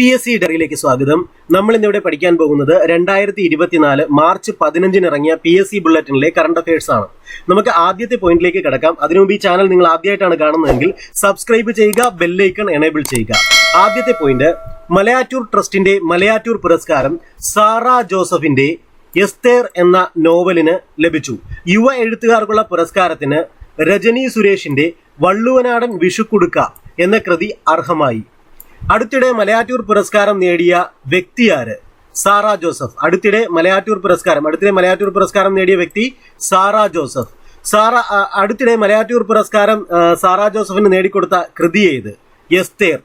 P S C ഡയറിയിലേക്ക് സ്വാഗതം. നമ്മൾ ഇന്നിവിടെ പഠിക്കാൻ പോകുന്നത് രണ്ടായിരത്തി ഇരുപത്തിനാല് മാർച്ച് പതിനഞ്ചിന് ഇറങ്ങിയ പി എസ് സി ബുള്ളറ്റിനിലെ കറണ്ട് അഫയേഴ്സ് ആണ്. നമുക്ക് ആദ്യത്തെ പോയിന്റിലേക്ക് കിടക്കാം. അതിനുമുമ്പ് ഈ ചാനൽ നിങ്ങൾ ആദ്യമായിട്ടാണ് കാണുന്നതെങ്കിൽ സബ്സ്ക്രൈബ് ചെയ്യുക ബെല്ലൈക്കൺ എനേബിൾ ചെയ്യുക. ആദ്യത്തെ പോയിന്റ് മലയാറ്റൂർ ട്രസ്റ്റിന്റെ മലയാറ്റൂർ പുരസ്കാരം സാറ ജോസഫിന്റെ എസ്തേർ എന്ന നോവലിന് ലഭിച്ചു. യുവ എഴുത്തുകാർക്കുള്ള പുരസ്കാരത്തിന് രജനി സുരേഷിന്റെ വള്ളുവനാടൻ വിഷുക്കുടുക്ക എന്ന കൃതി അർഹമായി. അടുത്തിടെ മലയാറ്റൂർ പുരസ്കാരം നേടിയ വ്യക്തി ആര്? സാറ ജോസഫ്. അടുത്തിടെ മലയാറ്റൂർ പുരസ്കാരം അടുത്തിടെ മലയാറ്റൂർ പുരസ്കാരം നേടിയ വ്യക്തി സാറ ജോസഫ്. സാറ അടുത്തിടെ മലയാറ്റൂർ പുരസ്കാരം സാറ ജോസഫിന് നേടിക്കൊടുത്ത കൃതി ഏത്? എസ്തേർ.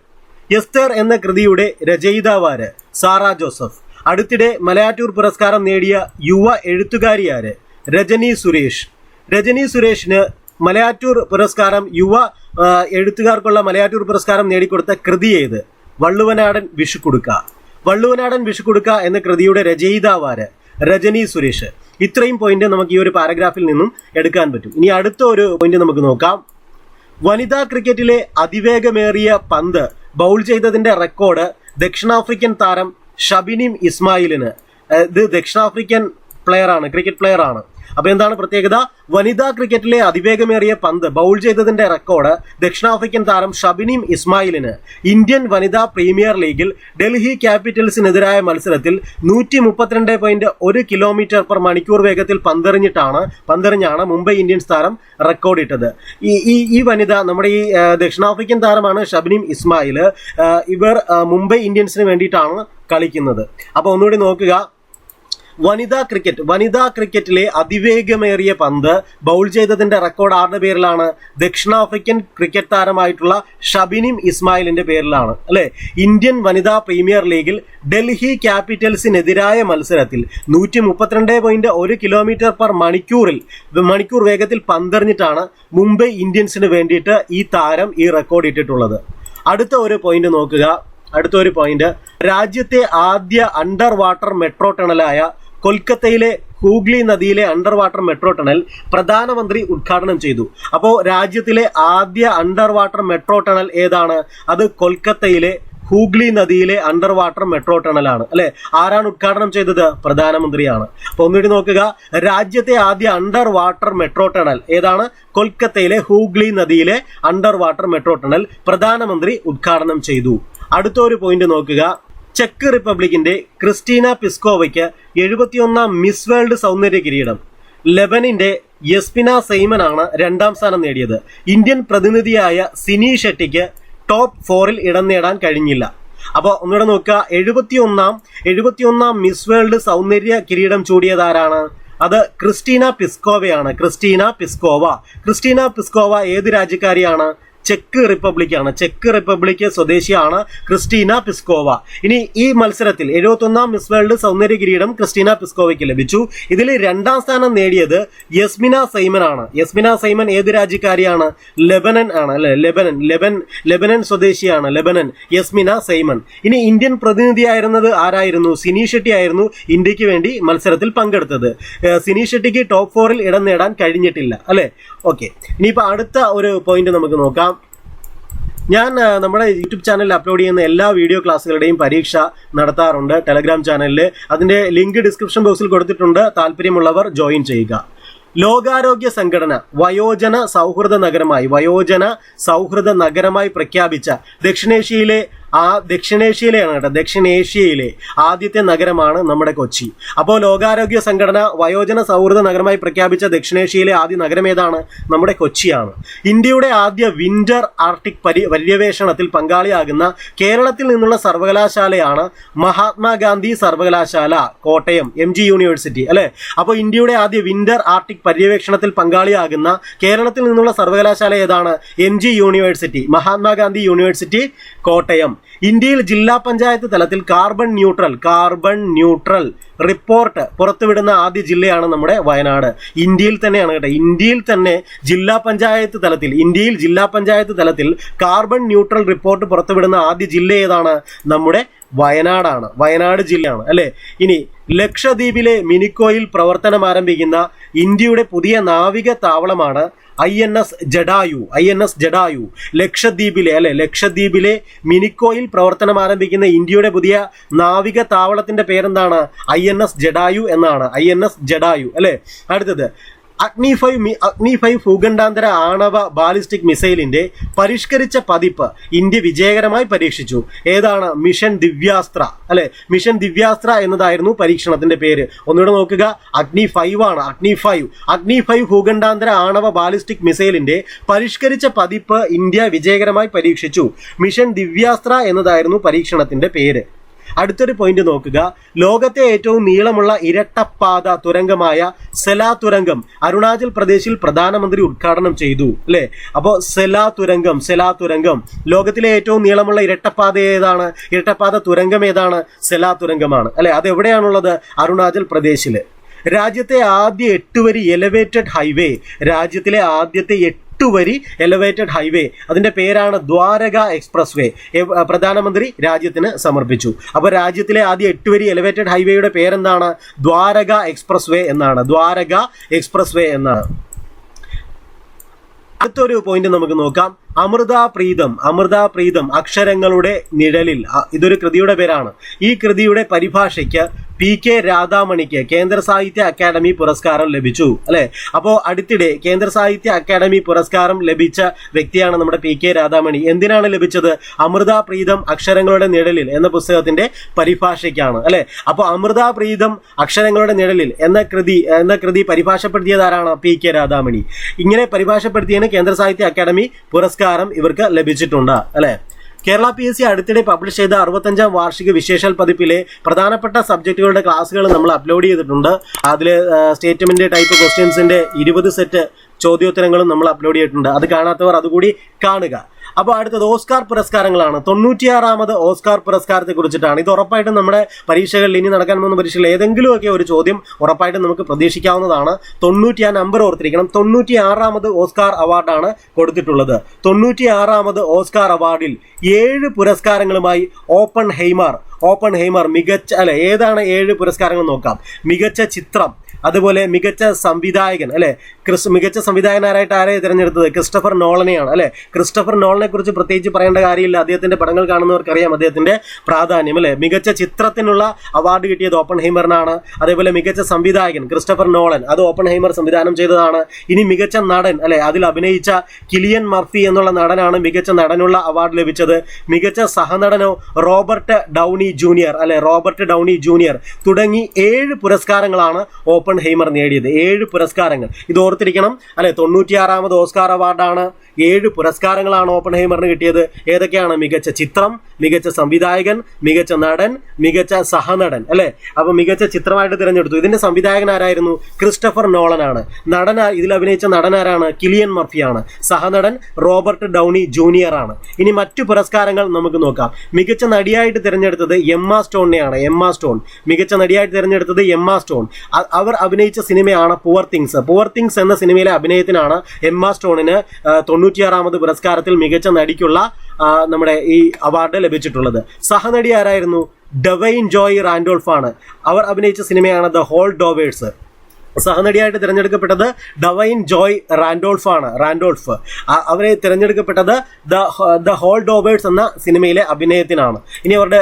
എസ്തേർ എന്ന കൃതിയുടെ രചയിതാവാര് സാറ ജോസഫ്. അടുത്തിടെ മലയാറ്റൂർ പുരസ്കാരം നേടിയ യുവ എഴുത്തുകാരിയാര് രജനി സുരേഷ്. രജനി സുരേഷിന് മലയാറ്റൂർ പുരസ്കാരം യുവ എഴുത്തുകാർക്കുള്ള മലയാറ്റൂർ പുരസ്കാരം നേടിക്കൊടുത്ത കൃതി ഏത്? വള്ളുവനാടൻ വിഷുക്കുടുക്ക. വള്ളുവനാടൻ വിഷുക്കുടുക്ക എന്ന കൃതിയുടെ രചയിതാവാര് രജനി സുരേഷ്. ഇത്രയും പോയിന്റ് നമുക്ക് ഈ ഒരു പാരഗ്രാഫിൽ നിന്നും എടുക്കാൻ പറ്റും. ഇനി അടുത്ത ഒരു പോയിന്റ് നമുക്ക് നോക്കാം. വനിതാ ക്രിക്കറ്റിലെ അതിവേഗമേറിയ പന്ത് ബൗൾ ചെയ്തതിന്റെ റെക്കോർഡ് ദക്ഷിണാഫ്രിക്കൻ താരം ഷബിനിം ഇസ്മായിലിന് ഇത് ദക്ഷിണാഫ്രിക്കൻ പ്ലെയർ ആണ് ക്രിക്കറ്റ് പ്ലെയർ ആണ്. അപ്പൊ എന്താണ് പ്രത്യേകത? വനിതാ ക്രിക്കറ്റിലെ അതിവേഗമേറിയ പന്ത് ബൗൾ ചെയ്തതിന്റെ റെക്കോർഡ് ദക്ഷിണാഫ്രിക്കൻ താരം ഷബിനിം ഇസ്മായിലിന് ഇന്ത്യൻ വനിതാ പ്രീമിയർ ലീഗിൽ ഡൽഹി ക്യാപിറ്റൽസിനെതിരായ മത്സരത്തിൽ നൂറ്റി മുപ്പത്തിരണ്ട് പോയിന്റ് ഒരു കിലോമീറ്റർ പെർ മണിക്കൂർ വേഗത്തിൽ പന്തെറിഞ്ഞിട്ടാണ് പന്തെറിഞ്ഞാണ് മുംബൈ ഇന്ത്യൻസ് താരം റെക്കോർഡ് ഇട്ടത്. ഈ ഈ ഈ വനിത നമ്മുടെ ഈ ദക്ഷിണാഫ്രിക്കൻ താരമാണ് ഷബിനിം ഇസ്മായിൽ ഇവർ മുംബൈ ഇന്ത്യൻസിന് വേണ്ടിയിട്ടാണ് കളിക്കുന്നത്. അപ്പോൾ ഒന്നുകൂടി നോക്കുക വനിതാ ക്രിക്കറ്റ് വനിതാ ക്രിക്കറ്റിലെ അതിവേഗമേറിയ പന്ത് ബൗൾ ചെയ്തതിന്റെ റെക്കോർഡ് ആരുടെ പേരിലാണ്? ദക്ഷിണാഫ്രിക്കൻ ക്രിക്കറ്റ് താരമായിട്ടുള്ള ഷബിനിം ഇസ്മായിലിന്റെ പേരിലാണ്. അല്ലെ? ഇന്ത്യൻ വനിതാ പ്രീമിയർ ലീഗിൽ ഡൽഹി ക്യാപിറ്റൽസിനെതിരായ മത്സരത്തിൽ നൂറ്റി മുപ്പത്തിരണ്ട് പോയിന്റ് ഒരു കിലോമീറ്റർ പെർ മണിക്കൂറിൽ മണിക്കൂർ വേഗത്തിൽ പന്തെറിഞ്ഞിട്ടാണ് മുംബൈ ഇന്ത്യൻസിന് വേണ്ടിയിട്ട് ഈ താരം ഈ റെക്കോർഡ് ഇട്ടിട്ടുള്ളത്. അടുത്ത ഒരു പോയിന്റ് നോക്കുക. അടുത്തൊരു പോയിന്റ് രാജ്യത്തെ ആദ്യ അണ്ടർ വാട്ടർ മെട്രോ ടണലായ കൊൽക്കത്തയിലെ ഹൂഗ്ലി നദിയിലെ അണ്ടർ വാട്ടർ മെട്രോ ടണൽ പ്രധാനമന്ത്രി ഉദ്ഘാടനം ചെയ്തു. അപ്പോൾ രാജ്യത്തിലെ ആദ്യ അണ്ടർ വാട്ടർ മെട്രോ ടണൽ ഏതാണ്? അത് കൊൽക്കത്തയിലെ ഹൂഗ്ലി നദിയിലെ അണ്ടർ വാട്ടർ മെട്രോ ടണലാണ് അല്ലെ? ആരാണ് ഉദ്ഘാടനം ചെയ്തത്? പ്രധാനമന്ത്രിയാണ്. അപ്പൊ ഒന്നുകൂടി നോക്കുക. രാജ്യത്തെ ആദ്യ അണ്ടർ വാട്ടർ മെട്രോ ടണൽ ഏതാണ്? കൊൽക്കത്തയിലെ ഹൂഗ്ലി നദിയിലെ അണ്ടർ വാട്ടർ മെട്രോ ടണൽ പ്രധാനമന്ത്രി ഉദ്ഘാടനം ചെയ്തു. അടുത്ത ഒരു പോയിന്റ് നോക്കുക. ചെക്ക് റിപ്പബ്ലിക്കിന്റെ ക്രിസ്റ്റീന പിസ്കോവയ്ക്ക് എഴുപത്തിയൊന്നാം മിസ് വേൾഡ് സൗന്ദര്യ കിരീടം. ലെബനിന്റെ യസ്പിന സെയ്മനാണ് രണ്ടാം സ്ഥാനം നേടിയത്. ഇന്ത്യൻ പ്രതിനിധിയായ സിനി ഷെട്ടിക്ക് ടോപ്പ് ഫോറിൽ ഇടം നേടാൻ കഴിഞ്ഞില്ല. അപ്പോൾ ഒന്നുകൂടെ നോക്കുക എഴുപത്തിയൊന്നാം എഴുപത്തിയൊന്നാം മിസ് വേൾഡ് സൗന്ദര്യ കിരീടം ചൂടിയതാരാണ് അത് Krystyna പിസ്കോവയാണ്. Krystyna Pyszkova. Christina Pyszkova ഏത് രാജ്യക്കാരിയാണ്? ചെക്ക് റിപ്പബ്ലിക്കാണ് ചെക്ക് റിപ്പബ്ലിക് സ്വദേശിയാണ് ക്രിസ്റ്റീന പിസ്കോവ. ഇനി ഈ മത്സരത്തിൽ എഴുപത്തൊന്നാം മിസ് വേൾഡ് സൗന്ദര്യ കിരീടം ക്രിസ്റ്റീന പിസ്കോവയ്ക്ക് ലഭിച്ചു. ഇതിൽ രണ്ടാം സ്ഥാനം നേടിയത് യസ്മിന സൈമൻ ആണ്. യസ്മിന സൈമൻ ഏത് രാജ്യക്കാരിയാണ്? ലെബനൻ ആണ് അല്ലെ? ലെബനൻ ലെബൻ ലെബനൻ സ്വദേശിയാണ്. Lebanon Yasmina Zaytoun. ഇനി ഇന്ത്യൻ പ്രതിനിധിയായിരുന്നത് ആരായിരുന്നു? സിനി ഷെട്ടി ആയിരുന്നു ഇന്ത്യയ്ക്ക് വേണ്ടി മത്സരത്തിൽ പങ്കെടുത്തത്. സിനി ഷെട്ടിക്ക് ടോപ്പ് ഫോറിൽ ഇടം നേടാൻ കഴിഞ്ഞിട്ടില്ല. അല്ലെ? ഓക്കെ ഇനിയിപ്പോ അടുത്ത ഒരു പോയിന്റ് നമുക്ക് നോക്കാം. ഞാൻ നമ്മുടെ യൂട്യൂബ് ചാനലിൽ അപ്ലോഡ് ചെയ്യുന്ന എല്ലാ വീഡിയോ ക്ലാസ്സുകളുടെയും പരീക്ഷ നടത്താറുണ്ട് ടെലഗ്രാം ചാനലിൽ അതിന്റെ ലിങ്ക് ഡിസ്ക്രിപ്ഷൻ ബോക്സിൽ കൊടുത്തിട്ടുണ്ട്. താല്പര്യമുള്ളവർ ജോയിൻ ചെയ്യുക. ലോകാരോഗ്യ സംഘടന വയോജന സൗഹൃദ നഗരമായി വയോജന സൗഹൃദ നഗരമായി പ്രഖ്യാപിച്ച ദക്ഷിണേഷ്യയിലെ ആ ദക്ഷിണേഷ്യയിലെയാണ് കേട്ടോ ദക്ഷിണേഷ്യയിലെ ആദ്യത്തെ നഗരമാണ് നമ്മുടെ കൊച്ചി. അപ്പോൾ ലോകാരോഗ്യ സംഘടന വയോജന സൗഹൃദ നഗരമായി പ്രഖ്യാപിച്ച ദക്ഷിണേഷ്യയിലെ ആദ്യ നഗരം ഏതാണ്? നമ്മുടെ കൊച്ചിയാണ്. ഇന്ത്യയുടെ ആദ്യ വിന്റർ ആർട്ടിക് പരി പര്യവേഷണത്തിൽ പങ്കാളിയാകുന്ന കേരളത്തിൽ നിന്നുള്ള സർവകലാശാലയാണ് മഹാത്മാഗാന്ധി സർവകലാശാല കോട്ടയം എം ജി യൂണിവേഴ്സിറ്റി അല്ലേ? അപ്പോൾ ഇന്ത്യയുടെ ആദ്യ വിന്റർ ആർട്ടിക് പര്യവേഷണത്തിൽ പങ്കാളിയാകുന്ന കേരളത്തിൽ നിന്നുള്ള സർവകലാശാല ഏതാണ്? M G university Mahatma Gandhi university Kottayam. ഇന്ത്യയിൽ ജില്ലാ പഞ്ചായത്ത് തലത്തിൽ carbon neutral carbon neutral report പുറത്തുവിടുന്ന ആദ്യ ജില്ലയാണ് നമ്മുടെ വയനാട്. ഇന്ത്യയിൽ തന്നെയാണ് കേട്ടോ. ഇന്ത്യയിൽ തന്നെ ജില്ലാ പഞ്ചായത്ത് തലത്തിൽ ഇന്ത്യയിൽ ജില്ലാ പഞ്ചായത്ത് തലത്തിൽ കാർബൺ ന്യൂട്രൽ റിപ്പോർട്ട് പുറത്തുവിടുന്ന ആദ്യ ജില്ല ഏതാണ്? നമ്മുടെ വയനാടാണ്. വയനാട് ജില്ലയാണ് അല്ലേ? ഇനി ലക്ഷദ്വീപിലെ മിനിക്കോയിൽ പ്രവർത്തനം ആരംഭിക്കുന്ന ഇന്ത്യയുടെ പുതിയ നാവിക താവളമാണ് I N S Jatayu I N S Jatayu. ലക്ഷദ്വീപിലെ അല്ലെ ലക്ഷദ്വീപിലെ മിനിക്കോയിൽ പ്രവർത്തനം ആരംഭിക്കുന്ന ഇന്ത്യയുടെ പുതിയ നാവിക താവളത്തിന്റെ പേരെന്താണ്? ഐ എൻ എസ് ജഡായു എന്നാണ്. ഐ എൻ എസ് ജഡായു അല്ലെ? അടുത്തത് അഗ്നി ഫൈവ് അഗ്നി ഫൈവ് ഭൂഖണ്ഡാന്തര ആണവ ബാലിസ്റ്റിക് മിസൈലിന്റെ പരിഷ്കരിച്ച പതിപ്പ് ഇന്ത്യ വിജയകരമായി പരീക്ഷിച്ചു. ഏതാണ്? മിഷൻ ദിവ്യാസ്ത്ര. അല്ലെ? മിഷൻ ദിവ്യാസ്ത്ര എന്നതായിരുന്നു പരീക്ഷണത്തിന്റെ പേര്. ഒന്നുകൂടെ നോക്കുക. അഗ്നി ഫൈവ് ആണ്. അഗ്നി ഫൈവ് അഗ്നി ഫൈവ് ഭൂഖണ്ഡാന്തര ആണവ ബാലിസ്റ്റിക് മിസൈലിന്റെ പരിഷ്കരിച്ച പതിപ്പ് ഇന്ത്യ വിജയകരമായി പരീക്ഷിച്ചു. മിഷൻ ദിവ്യാസ്ത്ര എന്നതായിരുന്നു പരീക്ഷണത്തിന്റെ പേര്. അടുത്തൊരു പോയിന്റ് നോക്കുക. ലോകത്തെ ഏറ്റവും നീളമുള്ള ഇരട്ടപ്പാത തുരങ്കമായ സെലാ തുരങ്കം അരുണാചൽ പ്രദേശിൽ പ്രധാനമന്ത്രി ഉദ്ഘാടനം ചെയ്തു അല്ലെ? അപ്പോ സെലാ തുരങ്കം സെലാ തുരങ്കം ലോകത്തിലെ ഏറ്റവും നീളമുള്ള ഇരട്ടപ്പാത ഏതാണ്? ഇരട്ടപ്പാത തുരങ്കം ഏതാണ്? സെലാ തുരങ്കമാണ് അല്ലെ? അത് എവിടെയാണുള്ളത് അരുണാചൽ പ്രദേശിൽ. രാജ്യത്തെ ആദ്യ എട്ടുവരി എലവേറ്റഡ് ഹൈവേ രാജ്യത്തിലെ ആദ്യത്തെ എട്ട് വരി എലവേറ്റഡ് ഹൈവേ അതിന്റെ പേരാണ് ദ്വാരക എക്സ്പ്രസ് വേ പ്രധാനമന്ത്രി രാജ്യത്തിന് സമർപ്പിച്ചു. അപ്പോൾ രാജ്യത്തിലെ ആദ്യ എട്ടുവരി എലവേറ്റഡ് ഹൈവേയുടെ പേരെന്താണ്? ദ്വാരക എക്സ്പ്രസ് വേ എന്നാണ്. ദ്വാരക എക്സ്പ്രസ് വേ എന്നാണ്. അടുത്തൊരു പോയിന്റ് നമുക്ക് നോക്കാം. അമൃത പ്രീതം അമൃത പ്രീതം അക്ഷരങ്ങളുടെ നിഴലിൽ. ഇതൊരു കൃതിയുടെ പേരാണ്. ഈ കൃതിയുടെ പരിഭാഷയ്ക്ക് പി കെ രാധാമണിക്ക് കേന്ദ്ര സാഹിത്യ അക്കാദമി പുരസ്കാരം ലഭിച്ചു അല്ലെ? അപ്പോ അടുത്തിടെ കേന്ദ്ര സാഹിത്യ അക്കാദമി പുരസ്കാരം ലഭിച്ച വ്യക്തിയാണ് നമ്മുടെ പി കെ രാധാമണി. എന്തിനാണ് ലഭിച്ചത്? അമൃത പ്രീതം അക്ഷരങ്ങളുടെ നിഴലിൽ എന്ന പുസ്തകത്തിന്റെ പരിഭാഷയ്ക്കാണ് അല്ലെ? അപ്പൊ അമൃത പ്രീതം അക്ഷരങ്ങളുടെ നിഴലിൽ എന്ന കൃതി എന്ന കൃതി പരിഭാഷപ്പെടുത്തിയത് ആരാണ്? P K Radhamani. ഇങ്ങനെ പരിഭാഷപ്പെടുത്തിയതിന് കേന്ദ്ര സാഹിത്യ അക്കാദമി പുരസ്കാരം ഇവർക്ക് ലഭിച്ചിട്ടുണ്ട് അല്ലെ? കേരള പി എസ് സി അടുത്തിടെ പബ്ലിഷ് ചെയ്ത അറുപത്തഞ്ചാം വാർഷിക വിശേഷൽ പതിപ്പിലെ പ്രധാനപ്പെട്ട സബ്ജക്റ്റുകളുടെ ക്ലാസ്സുകൾ നമ്മൾ അപ്ലോഡ് ചെയ്തിട്ടുണ്ട്. അതിൽ സ്റ്റേറ്റ്മെന്റ് ടൈപ്പ് ക്വസ്റ്റ്യൻസിന്റെ ഇരുപത് സെറ്റ് ചോദ്യോത്തരങ്ങളും നമ്മൾ അപ്ലോഡ് ചെയ്തിട്ടുണ്ട്. അത് കാണാത്തവർ അതുകൂടി കാണുക. അപ്പോൾ അടുത്തത് ഓസ്കാർ പുരസ്കാരങ്ങളാണ്. തൊണ്ണൂറ്റിയാറാമത് ഓസ്കാർ പുരസ്കാരത്തെ കുറിച്ചിട്ടാണ്. ഇത് ഉറപ്പായിട്ടും നമ്മുടെ പരീക്ഷകളിൽ ഇനി നടക്കാൻ പോകുന്ന പരീക്ഷകളിൽ ഏതെങ്കിലുമൊക്കെ ഒരു ചോദ്യം ഉറപ്പായിട്ടും നമുക്ക് പ്രതീക്ഷിക്കാവുന്നതാണ്. തൊണ്ണൂറ്റി ആ നമ്പർ ഓർത്തിരിക്കണം. തൊണ്ണൂറ്റി ആറാമത് ഓസ്കാർ അവാർഡാണ് കൊടുത്തിട്ടുള്ളത്. തൊണ്ണൂറ്റി ആറാമത് ഓസ്കാർ അവാർഡിൽ ഏഴ് പുരസ്കാരങ്ങളുമായി ഓപ്പൺ ഹെയ്മാർ ഓപ്പൺ ഹെയ്മർ മികച്ച അല്ലെ ഏതാണ് ഏഴ് പുരസ്കാരങ്ങൾ നോക്കാം? മികച്ച ചിത്രം അതുപോലെ മികച്ച സംവിധായകൻ അല്ലെ? ക്രിസ് മികച്ച സംവിധായകനാരായിട്ട് ആരെ തിരഞ്ഞെടുത്തത്? ക്രിസ്റ്റഫർ നോളനെയാണ് അല്ലെ? ക്രിസ്റ്റഫർ നോളനെ കുറിച്ച് പ്രത്യേകിച്ച് പറയേണ്ട കാര്യമില്ല. അദ്ദേഹത്തിന്റെ പടങ്ങൾ കാണുന്നവർക്കറിയാം അദ്ദേഹത്തിന്റെ പ്രാധാന്യം അല്ലെ? മികച്ച ചിത്രത്തിനുള്ള അവാർഡ് കിട്ടിയത് ഓപ്പൺ ഹൈമറിനാണ് അതേപോലെ മികച്ച സംവിധായകൻ ക്രിസ്റ്റഫർ നോളൻ അത് ഓപ്പൺ ഹൈമർ സംവിധാനം ചെയ്തതാണ്. ഇനി മികച്ച നടൻ അല്ലെ? അതിൽ അഭിനയിച്ച കിലിയൻ മർഫി എന്നുള്ള നടനാണ് മികച്ച നടനുള്ള അവാർഡ് ലഭിച്ചത്. മികച്ച സഹനടനോ റോബർട്ട് ഡൗണി ജൂനിയർ അല്ലെ? റോബർട്ട് ഡൗണി ജൂനിയർ തുടങ്ങി ഏഴ് പുരസ്കാരങ്ങളാണ് ഓപ്പൺ ഹെയ്മർ നേടിയത് ഏഴ് പുരസ്കാരങ്ങൾ. ഇത് ഓർത്തിരിക്കണം. അല്ലെ തൊണ്ണൂറ്റിയാറാമത് ഓസ്കാർ അവാർഡാണ്. ഏഴ് പുരസ്കാരങ്ങളാണ് ഓപ്പൺ ഹെയ്മറിന് കിട്ടിയത്. ഏതൊക്കെയാണ്? മികച്ച ചിത്രം മികച്ച സംവിധായകൻ മികച്ച നടൻ മികച്ച സഹനടൻ അല്ലെ? അപ്പൊ മികച്ച ചിത്രമായിട്ട് തിരഞ്ഞെടുത്തു. ഇതിന്റെ സംവിധായകൻ ആരായിരുന്നു? ക്രിസ്റ്റഫർ നോളനാണ്. നടൻ ഇതിൽ അഭിനയിച്ച നടൻ ആരാണ്? കിലിയൻ മർഫിയാണ്. സഹനടൻ റോബർട്ട് ഡൗണി ജൂനിയർ ആണ് ഇനി മറ്റു പുരസ്കാരങ്ങൾ നമുക്ക് നോക്കാം. മികച്ച നടിയായിട്ട് തിരഞ്ഞെടുത്തത് എമ്മ സ്റ്റോണിനെയാണ്. Emma stone. മികച്ച നടിയായിട്ട് തിരഞ്ഞെടുത്തത് എമ്മ സ്റ്റോൺ. അവർ അഭിനയിച്ച സിനിമയാണ് പുവർ തിങ്സ്. പുവർ തിങ്സ് എന്ന സിനിമയിലെ അഭിനയത്തിനാണ് എമ്മ സ്റ്റോണിന് തൊണ്ണൂറ്റിയാറാമത് പുരസ്കാരത്തിൽ മികച്ച നടിക്കുള്ള നമ്മുടെ ഈ അവാർഡ് ലഭിച്ചിട്ടുള്ളത്. സഹനടി ആരായിരുന്നു ഡവൈൻ ജോയ് റാൻഡോൾഫ് ആണ് അവർ അഭിനയിച്ച സിനിമയാണ് ദ ഹോൾ ഡോവേഴ്സ് സഹനടിയായിട്ട് തിരഞ്ഞെടുക്കപ്പെട്ടത് ഡവൈൻ ജോയ് റാൻഡോൾഫ് ആണ്. റാൻഡോൾഫ്. അവരെ തിരഞ്ഞെടുക്കപ്പെട്ടത് ദ ദ ഹോൾ ഡോബേഴ്സ് എന്ന സിനിമയിലെ അഭിനയത്തിനാണ്. ഇനി അവരുടെ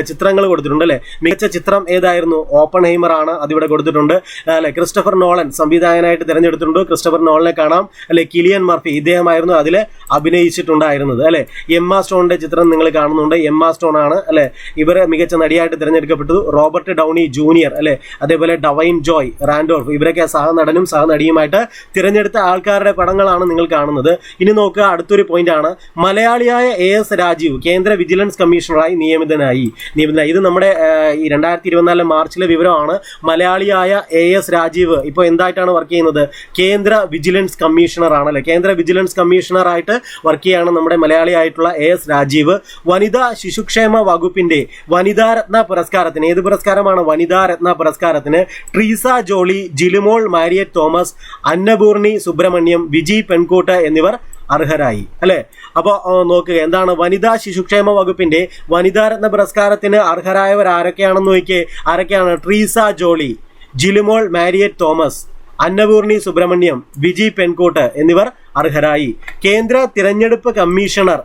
ചിത്രങ്ങൾ കൊടുത്തിട്ടുണ്ട് അല്ലേ? മികച്ച ചിത്രം ഏതായിരുന്നു? ഓപ്പൺ ഹൈമർ ആണ് അതിവിടെ കൊടുത്തിട്ടുണ്ട്. അല്ലെ? ക്രിസ്റ്റഫർ നോളൻ സംവിധായകനായിട്ട് തിരഞ്ഞെടുത്തിട്ടുണ്ട്. ക്രിസ്റ്റഫർ നോളനെ കാണാം. അല്ലെ? കിലിയൻ മർഫി ഇദ്ദേഹമായിരുന്നു അതിൽ അഭിനയിച്ചിട്ടുണ്ടായിരുന്നത്. അല്ലെ? എമ്മ സ്റ്റോണിന്റെ ചിത്രം നിങ്ങൾ കാണുന്നുണ്ട്. എമ്മ സ്റ്റോൺ ആണ്. അല്ലെ? ഇവരെ മികച്ച നടിയായിട്ട് തിരഞ്ഞെടുക്കപ്പെട്ടു. Robert Downey Junior. അല്ലെ? അതേപോലെ ഡവൈൻ ജോയ് റാൻഡോൾഫ്. ഇവരൊക്കെ സഹനടനും സഹനടിയുമായിട്ട് തിരഞ്ഞെടുത്ത ആൾക്കാരുടെ പടങ്ങളാണ് നിങ്ങൾ കാണുന്നത്. ഇനി നോക്കുക അടുത്തൊരു പോയിന്റ് ആണ്. മലയാളിയായ എ എസ് രാജീവ് കേന്ദ്ര വിജിലൻസ് കമ്മീഷണറായി നിയമിതനായി. നിയമിതനായി. ഇത് നമ്മുടെ ഈ രണ്ടായിരത്തി ഇരുപത്തിനാല് മാർച്ചിലെ വിവരമാണ്. മലയാളിയായ എ എസ് രാജീവ് ഇപ്പോൾ എന്തായിട്ടാണ് വർക്ക് ചെയ്യുന്നത്? കേന്ദ്ര വിജിലൻസ് കമ്മീഷണർ ആണല്ലേ കേന്ദ്ര വിജിലൻസ് കമ്മീഷണറായിട്ട് വർക്ക് ചെയ്യാണ് നമ്മുടെ മലയാളിയായിട്ടുള്ള എ എസ് രാജീവ്. വനിതാ ശിശുക്ഷേമ വകുപ്പിന്റെ വനിതാ രത്ന പുരസ്കാരത്തിന് ഏത് പുരസ്കാരമാണ്? വനിതാ രത്ന പുരസ്കാരത്തിന് ട്രീസ ജോളി ജിലുമോൾ മാരിയറ്റ് തോമസ് അന്നപൂർണി സുബ്രഹ്മണ്യം വിജി പെൺകൂട്ട് എന്നിവർ അർഹരായി. അല്ലെ? അപ്പോൾ നോക്കുക എന്താണ് വനിതാ ശിശുക്ഷേമ വകുപ്പിന്റെ വനിതാ രത്ന പുരസ്കാരത്തിന് അർഹരായവർ ആരൊക്കെയാണെന്ന് നോക്കിയേ? ആരൊക്കെയാണ്? ട്രീസ ജോളി ജിലുമോൾ മാരിയറ്റ് തോമസ് അന്നപൂർണി സുബ്രഹ്മണ്യം വിജി പെൺകോട്ട് എന്നിവർ അർഹരായി. കേന്ദ്ര തിരഞ്ഞെടുപ്പ് കമ്മീഷണർ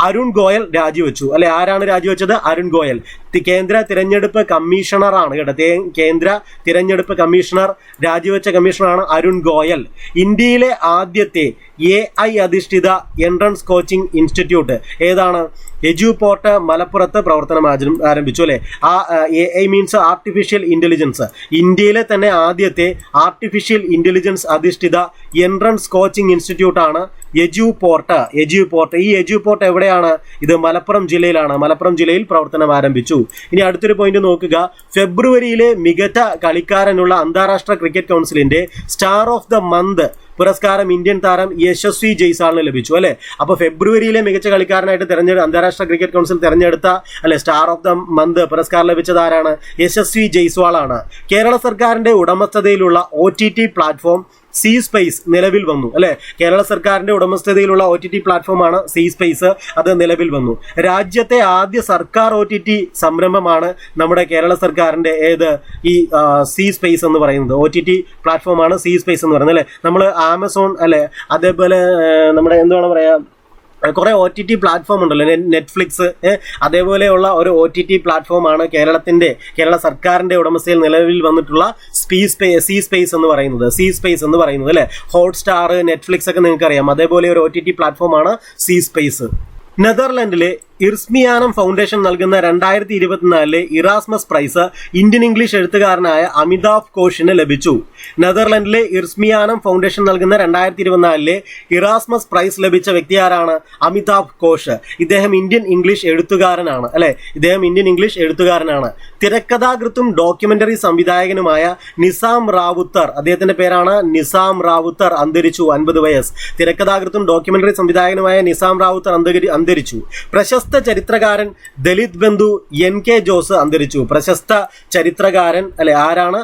അരുൺ ഗോയൽ രാജിവെച്ചു. അല്ലെ ആരാണ് രാജിവെച്ചത്? അരുൺ ഗോയൽ. കേന്ദ്ര തിരഞ്ഞെടുപ്പ് കമ്മീഷണറാണ് കേട്ടോ. കേന്ദ്ര തിരഞ്ഞെടുപ്പ് കമ്മീഷണർ രാജിവെച്ച കമ്മീഷണറാണ് അരുൺ ഗോയൽ. ഇന്ത്യയിലെ ആദ്യത്തെ എ ഐ അധിഷ്ഠിത എൻട്രൻസ് കോച്ചിംഗ് ഇൻസ്റ്റിറ്റ്യൂട്ട് ഏതാണ്? എജു പോർട്ട് മലപ്പുറത്ത് പ്രവർത്തനം ആരംഭിച്ചു അല്ലെ? ആ A I means artificial intelligence ഇന്ത്യയിലെ തന്നെ ആദ്യത്തെ ആർട്ടിഫിഷ്യൽ ഇന്റലിജൻസ് അധിഷ്ഠിത entrance coaching institute Eduport Eduport. ഈ യജു പോർട്ട് എവിടെയാണ്? ഇത് മലപ്പുറം ജില്ലയിലാണ്. മലപ്പുറം ജില്ലയിൽ പ്രവർത്തനം ആരംഭിച്ചു. ഇനി അടുത്തൊരു പോയിന്റ് നോക്കുക. ഫെബ്രുവരിയിലെ മികച്ച കളിക്കാരനുള്ള അന്താരാഷ്ട്ര ക്രിക്കറ്റ് കൗൺസിലിന്റെ സ്റ്റാർ ഓഫ് ദ മന്ത് പുരസ്കാരം ഇന്ത്യൻ താരം യശസ്വി ജയ്സാളിന് ലഭിച്ചു അല്ലെ? അപ്പൊ ഫെബ്രുവരിയിലെ മികച്ച കളിക്കാരനായിട്ട് തെരഞ്ഞെടുത്ത അന്താരാഷ്ട്ര ക്രിക്കറ്റ് കൗൺസിൽ തെരഞ്ഞെടുത്ത അല്ലെ സ്റ്റാർ ഓഫ് ദ മന്ത് പുരസ്കാരം ലഭിച്ചത് ആരാണ്? യശസ്വി ജയ്സ്വാളാണ്. കേരള സർക്കാരിന്റെ ഉടമസ്ഥതയിലുള്ള O T T platform C Space നിലവിൽ വന്നു. അല്ലെ? കേരള സർക്കാരിന്റെ ഉടമസ്ഥതയിലുള്ള ഒ ടി ടി പ്ലാറ്റ്ഫോമാണ് സി സ്പേസ്. അത് നിലവിൽ വന്നു. രാജ്യത്തെ ആദ്യ സർക്കാർ ഒ ടി ടി സംരംഭമാണ് നമ്മുടെ കേരള സർക്കാരിന്റെ ഏത്? ഈ സി സ്പേസ് എന്ന് പറയുന്നത്. ഒ ടി ടി പ്ലാറ്റ്ഫോമാണ് സി സ്പേസ് എന്ന് പറയുന്നത്. അല്ലെ? നമ്മൾ ആമസോൺ അല്ലെ? അതേപോലെ നമ്മുടെ എന്താണ് പറയാ? കുറെ ഒ ടി ടി പ്ലാറ്റ്ഫോം ഉണ്ടല്ലോ. നെറ്റ്ഫ്ലിക്സ് അതേപോലെയുള്ള ഒരു ഒ ടി ടി പ്ലാറ്റ്ഫോമാണ് കേരളത്തിന്റെ കേരള സർക്കാരിന്റെ ഉടമസ്ഥയിൽ നിലവിൽ വന്നിട്ടുള്ള സ്പീ സ്പേ സി സ്പേസ് എന്ന് പറയുന്നത്. സി സ്പേസ് എന്ന് പറയുന്നത് അല്ലെ? ഹോട്ട്സ്റ്റാർ നെറ്റ്ഫ്ലിക്സ് ഒക്കെ നിങ്ങൾക്ക് അറിയാം അതേപോലെ ഒരു ഒ ടി ടി പ്ലാറ്റ്ഫോമാണ് സി സ്പേസ് നെതർലൻഡിലെ ഇർസ്മിയാനം ഫൗണ്ടേഷൻ നൽകുന്ന രണ്ടായിരത്തി ഇരുപത്തിനാലിലെ ഇറാസ്മസ് പ്രൈസ് ഇന്ത്യൻ ഇംഗ്ലീഷ് എഴുത്തുകാരനായ അമിതാഭ് ഘോഷിന് ലഭിച്ചു. നെതർലൻഡിലെ ഇർസ്മിയാനം ഫൗണ്ടേഷൻ നൽകുന്ന രണ്ടായിരത്തി ഇരുപത്തിനാലിലെ ഇറാസ്മസ് പ്രൈസ് ലഭിച്ച വ്യക്തി ആരാണ് അമിതാഭ് കോഷ്. ഇദ്ദേഹം ഇന്ത്യൻ ഇംഗ്ലീഷ് എഴുത്തുകാരനാണ് അല്ലെ? ഇദ്ദേഹം ഇന്ത്യൻ ഇംഗ്ലീഷ് എഴുത്തുകാരനാണ്. തിരക്കഥാകൃത്തും ഡോക്യുമെന്ററി സംവിധായകനുമായ നിസാം റാവുത്തർ അദ്ദേഹത്തിന്റെ പേരാണ് നിസാം റാവുത്തർ അന്തരിച്ചു അൻപത് വയസ്സ്. തിരക്കഥാകൃത്തും ഡോക്യുമെന്ററി സംവിധായകനുമായ നിസാം റാവുത്തർ അന്തരിച്ചു. അന്തരിച്ചു പ്രശസ്ത ചരിത്രകാരൻ ദലിത് ബന്ധു എൻ കെ ജോസ് അന്തരിച്ചു. പ്രശസ്ത ചരിത്രകാരൻ അല്ലെ ആരാണ്?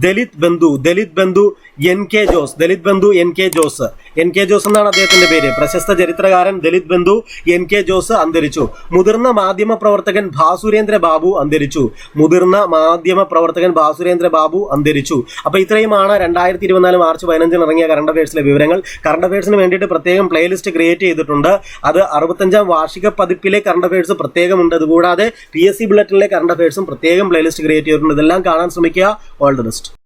ദലിത് ബന്ധു. ദലിത് ബന്ധു എൻ കെ ജോസ്. ദലിത് ബന്ധു N K Jose. N K Jose എന്നാണ് അദ്ദേഹത്തിന്റെ പേര്. പ്രശസ്ത ചരിത്രകാരൻ ദലിത് ബന്ധു എൻ കെ ജോസ് അന്തരിച്ചു. മുതിർന്ന മാധ്യമ പ്രവർത്തകൻ ഭാസുരേന്ദ്ര ബാബു അന്തരിച്ചു. മുതിർന്ന മാധ്യമ പ്രവർത്തകൻ ഭാസുരേന്ദ്ര ബാബു അന്തരിച്ചു. അപ്പൊ ഇത്രയുമാണ് രണ്ടായിരത്തി ഇരുപത്തിനാല് മാർച്ച് പതിനഞ്ചിന് ഇറങ്ങിയ കറണ്ട് അഫയേഴ്സിലെ വിവരങ്ങൾ. കറണ്ട് അഫയേഴ്സിന് വേണ്ടിയിട്ട് പ്രത്യേകം പ്ലേലിസ്റ്റ് ക്രിയേറ്റ് ചെയ്തിട്ടുണ്ട്. അത് അറുപത്തഞ്ചാം വാർഷിക പതിപ്പിലെ കറണ്ട് അഫയേഴ്സ് പ്രത്യേകമുണ്ട്. അതുകൂടാതെ പി എസ് സി ബുള്ളറ്റിനിലെ കറണ്ട് അഫയേഴ്സും പ്രത്യേകം പ്ലേലിസ്റ്റ് ക്രിയേറ്റ് ചെയ്തിട്ടുണ്ട്. ഇതെല്ലാം കാണാൻ ശ്രമിക്കുക. All the best